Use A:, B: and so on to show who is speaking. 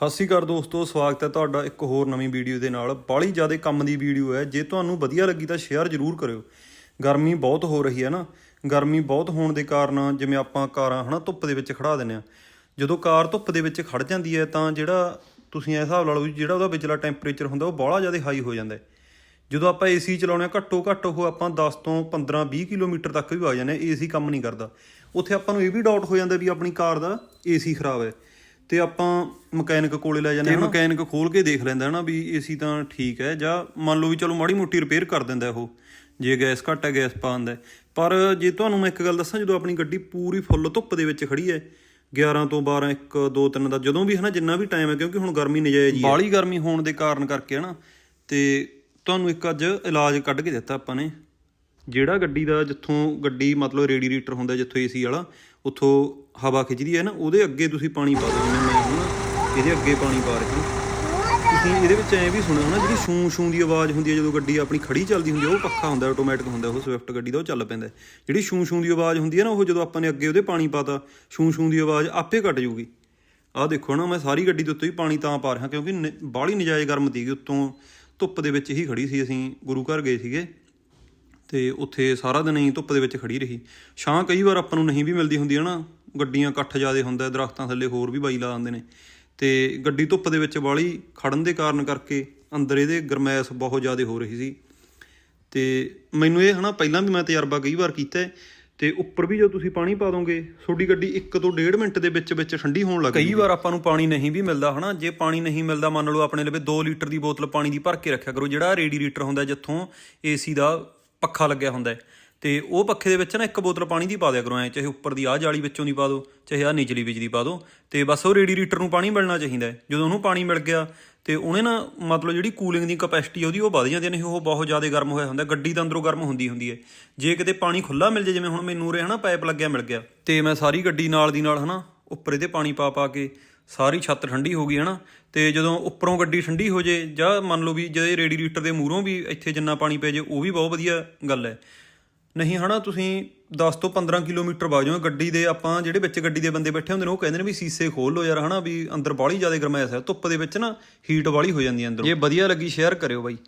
A: ਸਤਿ ਸ਼੍ਰੀ ਅਕਾਲ ਦੋਸਤੋ, ਸਵਾਗਤ ਹੈ ਤੁਹਾਡਾ ਇੱਕ ਹੋਰ ਨਵੀਂ ਵੀਡੀਓ ਦੇ ਨਾਲ। ਬਾਹਲੀ ਜ਼ਿਆਦਾ ਕੰਮ ਦੀ ਵੀਡੀਓ ਹੈ। ਜੇ ਤੁਹਾਨੂੰ ਵਧੀਆ ਲੱਗੀ ਤਾਂ ਸ਼ੇਅਰ ਜ਼ਰੂਰ ਕਰਿਓ। ਗਰਮੀ ਬਹੁਤ ਹੋ ਰਹੀ ਹੈ ਨਾ। ਗਰਮੀ ਬਹੁਤ ਹੋਣ ਦੇ ਕਾਰਨ ਜਿਵੇਂ ਆਪਾਂ ਕਾਰਾਂ ਹਨਾ ਧੁੱਪ ਦੇ ਵਿੱਚ ਖੜਾ ਦਿੰਦੇ ਆ ਜਦੋਂ ਕਾਰ ਧੁੱਪ ਦੇ ਵਿੱਚ ਖੜ ਜਾਂਦੀ ਹੈ ਤਾਂ ਜਿਹੜਾ ਤੁਸੀਂ ਇਹ ਹਿਸਾਬ ਲਾ ਲਓ ਜਿਹੜਾ ਉਹਦਾ ਵਿਚਲਾ ਟੈਂਪਰੇਚਰ ਹੁੰਦਾ ਉਹ ਬਾਹਲਾ ਜ਼ਿਆਦਾ ਹਾਈ ਹੋ ਜਾਂਦਾ ਜਦੋਂ ਆਪਾਂ ਏਸੀ ਚਲਾਉਂਦੇ ਹਾਂ, ਘੱਟੋ ਘੱਟ ਉਹ ਆਪਾਂ 10 ਤੋਂ 15 20 ਕਿਲੋਮੀਟਰ ਤੱਕ ਵੀ ਆ ਜਾਂਦੇ ਹਾਂ। ਏਸੀ ਕੰਮ ਨਹੀਂ ਕਰਦਾ। ਉੱਥੇ ਆਪਾਂ ਨੂੰ ਇਹ ਵੀ ਡਾਊਟ ਹੋ ਜਾਂਦਾ ਵੀ ਆਪਣੀ ਕਾਰ ਦਾ ਏਸੀ ਖਰਾਬ ਹੈ। ਤੇ ਆਪਾਂ ਮਕੈਨਿਕ ਕੋਲੇ ਲੈ ਜਾਂਦੇ ਹਾਂ ਮਕੈਨਿਕ ਖੋਲ ਕੇ ਦੇਖ ਲੈਂਦਾ ਨਾ ਵੀ ਏਸੀ ਤਾਂ ਠੀਕ ਹੈ ਜਾਂ ਮੰਨ ਲਓ ਵੀ ਚਲੋ ਮਾੜੀ ਮੋਟੀ ਰਿਪੇਅਰ ਕਰ ਦਿੰਦਾ ਉਹ ਜੇ ਗੈਸ ਘੱਟ ਹੈ ਗੈਸ ਪਾ ਦਿੰਦਾ। ਪਰ ਜੇ ਤੁਹਾਨੂੰ ਮੈਂ ਇੱਕ ਗੱਲ ਦੱਸਾਂ ਜਦੋਂ ਆਪਣੀ ਗੱਡੀ ਪੂਰੀ ਫੁੱਲ ਧੁੱਪ ਦੇ ਵਿੱਚ ਖੜੀ ਹੈ 11 ਤੋਂ 12 1 2 3 ਦਾ ਜਦੋਂ ਵੀ ਹਨਾ ਜਿੰਨਾ ਵੀ ਟਾਈਮ ਹੈ ਕਿਉਂਕਿ ਹੁਣ ਗਰਮੀ ਨਜਾਇਜ਼ ਹੀ ਹੈ। ਬਾਲੀ ਗਰਮੀ ਹੋਣ ਦੇ ਕਾਰਨ ਕਰਕੇ ਹਨਾ ਤੇ ਤੁਹਾਨੂੰ ਇੱਕ ਅੱਜ ਇਲਾਜ ਕੱਢ ਕੇ ਦਿੱਤਾ ਆਪਾਂ ਨੇ। ਜਿਹੜਾ ਗੱਡੀ ਦਾ ਜਿੱਥੋਂ ਗੱਡੀ ਮਤਲਬ ਰੇਡੀਏਟਰ ਹੁੰਦਾ ਜਿੱਥੋਂ ਏਸੀ ਵਾਲਾ, ਉੱਥੋਂ ਹਵਾ ਖਿੱਚਦੀ ਹੈ ਨਾ, ਉਹਦੇ ਅੱਗੇ ਤੁਸੀਂ ਪਾਣੀ ਪਾ ਦਿਓ ਜਿਵੇਂ ਮੈਂ ਹੁਣ ਇਹਦੇ ਅੱਗੇ ਪਾਣੀ ਪਾ ਰਿਹਾ ਤੁਸੀਂ ਇਹਦੇ ਵਿੱਚ ਐਂ ਵੀ ਸੁਣਿਆ ਹੋਣਾ, ਜਿਹੜੀ ਸ਼ੂ ਸ਼ੂ ਦੀ ਆਵਾਜ਼ ਹੁੰਦੀ ਹੈ, ਜਦੋਂ ਗੱਡੀ ਆਪਣੀ ਖੜੀ ਚੱਲਦੀ ਹੁੰਦੀ ਹੈ, ਉਹ ਪੱਖਾ ਹੁੰਦਾ ਆਟੋਮੈਟਿਕ ਹੁੰਦਾ, ਉਹ ਸਵਿਫਟ ਗੱਡੀ ਦਾ ਉਹ ਚੱਲ ਪੈਂਦਾ ਜਿਹੜੀ ਸ਼ੂ ਸ਼ੂ ਦੀ ਆਵਾਜ਼ ਹੁੰਦੀ ਹੈ ਨਾ, ਉਹ ਜਦੋਂ ਆਪਾਂ ਨੇ ਅੱਗੇ ਉਹਦੇ ਪਾਣੀ ਪਾਤਾ ਸ਼ੂ ਸ਼ੂ ਦੀ ਆਵਾਜ਼ ਆਪੇ ਘਟ ਜੂਗੀ ਆਹ ਦੇਖੋ ਨਾ, ਮੈਂ ਸਾਰੀ ਗੱਡੀ ਦੇ ਉੱਤੇ ਹੀ ਪਾਣੀ ਤਾਂ ਪਾ ਰਿਹਾ, ਕਿਉਂਕਿ ਨ- ਬਾਹਲੀ ਨਜਾਇਜ਼ ਗਰਮ ਸੀਗੀ, ਉੱਤੋਂ ਧੁੱਪ ਦੇ ਵਿੱਚ ਹੀ ਖੜੀ ਸੀ, ਅਸੀਂ ਗੁਰੂ ਘਰ ਗਏ ਸੀਗੇ। ਤੇ ਉੱਥੇ ਸਾਰਾ ਦਿਨ ਹੀ ਧੁੱਪ ਦੇ ਵਿੱਚ ਖੜੀ ਰਹੀ। ਛਾਂ ਕਈ ਵਾਰ ਆਪਾਂ ਨੂੰ ਨਹੀਂ ਵੀ ਮਿਲਦੀ ਹੁੰਦੀ ਹੈ ਨਾ ਗੱਡੀਆਂ ਇਕੱਠ ਜ਼ਿਆਦੇ ਹੁੰਦਾ ਦਰਖਤਾਂ ਥੱਲੇ ਹੋਰ ਵੀ ਬਾਈ ਲਾ ਦਿੰਦੇ ਨੇ। ਤੇ ਗੱਡੀ ਧੁੱਪ ਦੇ ਵਿੱਚ ਬਾਹਲੀ ਖੜਨ ਦੇ ਕਾਰਨ ਕਰਕੇ ਅੰਦਰ ਇਹਦੇ ਗਰਮੈਸ਼ ਬਹੁਤ ਜ਼ਿਆਦੇ ਹੋ ਰਹੀ ਸੀ। ਤੇ ਮੈਨੂੰ ਇਹ ਹਨਾ ਪਹਿਲਾਂ ਵੀ ਮੈਂ ਤਜਰਬਾ ਕਈ ਵਾਰ ਕੀਤਾ ਹੈ ਤੇ ਉੱਪਰ ਵੀ ਜਦੋਂ ਤੁਸੀਂ ਪਾਣੀ ਪਾ ਦੋਗੇ ਤੁਹਾਡੀ ਗੱਡੀ 1 ਤੋਂ 1.5 ਮਿੰਟ ਦੇ ਵਿੱਚ ਵਿੱਚ ਠੰਡੀ ਹੋਣ ਲੱਗ ਕਈ ਵਾਰ ਆਪਾਂ ਨੂੰ ਪਾਣੀ ਨਹੀਂ ਵੀ ਮਿਲਦਾ ਹਨਾ? ਜੇ ਪਾਣੀ ਨਹੀਂ ਮਿਲਦਾ ਮੰਨ ਲਓ ਆਪਣੇ ਲਵੇ 2 ਲੀਟਰ ਦੀ ਬੋਤਲ ਪਾਣੀ ਦੀ ਭਰ ਕੇ ਰੱਖਿਆ ਕਰੋ ਜਿਹੜਾ ਰੇਡੀਏਟਰ ਹੁੰਦਾ ਜਿੱਥੋਂ ਏਸੀ ਦਾ ਪੱਖਾ ਲੱਗਿਆ ਹੁੰਦਾ ਹੈ। ਤੇ ਉਹ ਪੱਖੇ ਦੇ ਵਿੱਚ ਨਾ ਇੱਕ ਬੋਤਲ ਪਾਣੀ ਦੀ ਪਾ ਦਿਆ ਕਰੋ ਐ, ਚਾਹੇ ਉੱਪਰ ਦੀ ਆਹ ਜਾਲੀ ਵਿੱਚੋਂ ਦੀ ਪਾ ਦਿਓ ਚਾਹੇ ਆਹ ਨਿਚਲੀ ਬਿਜਲੀ ਪਾ ਦਿਓ ਤੇ ਬਸ ਉਹ ਰੇਡੀਏਟਰ ਨੂੰ ਪਾਣੀ ਮਿਲਣਾ ਚਾਹੀਦਾ ਹੈ। ਜਦੋਂ ਉਹਨੂੰ ਪਾਣੀ ਮਿਲ ਗਿਆ, ਤੇ ਉਹਨੇ ਨਾ ਮਤਲਬ ਜਿਹੜੀ ਕੂਲਿੰਗ ਦੀ ਕਪੈਸਿਟੀ ਉਹਦੀ ਉਹ ਵਧ ਜਾਂਦੀ ਨੇ ਉਹ ਬਹੁਤ ਜ਼ਿਆਦਾ ਗਰਮ ਹੋਇਆ ਹੁੰਦਾ, ਗੱਡੀ ਤਾਂ ਅੰਦਰੋਂ ਗਰਮ ਹੁੰਦੀ ਹੁੰਦੀ ਹੈ। ਜੇ ਕਿਤੇ ਪਾਣੀ ਖੁੱਲਾ ਮਿਲ ਜੇ ਜਿਵੇਂ ਹੁਣ ਮੈਨੂੰ ਉਰੇ ਹਨਾ ਪਾਈਪ ਲੱਗਿਆ ਮਿਲ ਗਿਆ, ਤੇ ਮੈਂ ਸਾਰੀ ਗੱਡੀ ਨਾਲ ਦੀ ਨਾਲ ਹਨਾ ਉੱਪਰ ਇਹਦੇ ਪਾਣੀ ਪਾ ਪਾ ਕੇ ਸਾਰੀ ਛੱਤ ਠੰਡੀ ਹੋ ਗਈ, ਹਨਾ? ਤੇ ਜਦੋਂ ਉੱਪਰੋਂ ਗੱਡੀ ਠੰਡੀ ਹੋ ਜੇ, ਜਾਂ ਮੰਨ ਲਓ ਵੀ ਜੇ ਰੇਡੀਏਟਰ ਦੇ ਮੂਹਰੋਂ ਵੀ ਇੱਥੇ ਜਿੰਨਾ ਪਾਣੀ ਪੈ ਜੇ, ਉਹ ਵੀ ਬਹੁਤ ਵਧੀਆ ਗੱਲ ਹੈ। ਨਹੀਂ, ਹਨਾ, ਤੁਸੀਂ 10 ਤੋਂ 15 ਕਿਲੋਮੀਟਰ ਵਗ ਜਾਓ ਗੱਡੀ ਦੇ ਆਪਾਂ ਜਿਹੜੇ ਵਿੱਚ ਗੱਡੀ ਦੇ ਬੰਦੇ ਬੈਠੇ ਹੁੰਦੇ ਨੇ, ਉਹ ਕਹਿੰਦੇ ਨੇ ਵੀ ਸੀਸੇ ਖੋਲ ਲਓ ਯਾਰ, ਹਨਾ, ਵੀ ਅੰਦਰ ਬਾਹਲੀ ਜ਼ਿਆਦਾ ਗਰਮੈਸ਼ ਹੈ, ਧੁੱਪ ਦੇ ਵਿੱਚ ਨਾ ਹੀਟ ਵਾਲੀ ਹੋ ਜਾਂਦੀ ਹੈ ਅੰਦਰ। ਜੇ ਵਧੀਆ ਲੱਗੀ ਸ਼ੇਅਰ ਕਰਿਓ ਬਾਈ।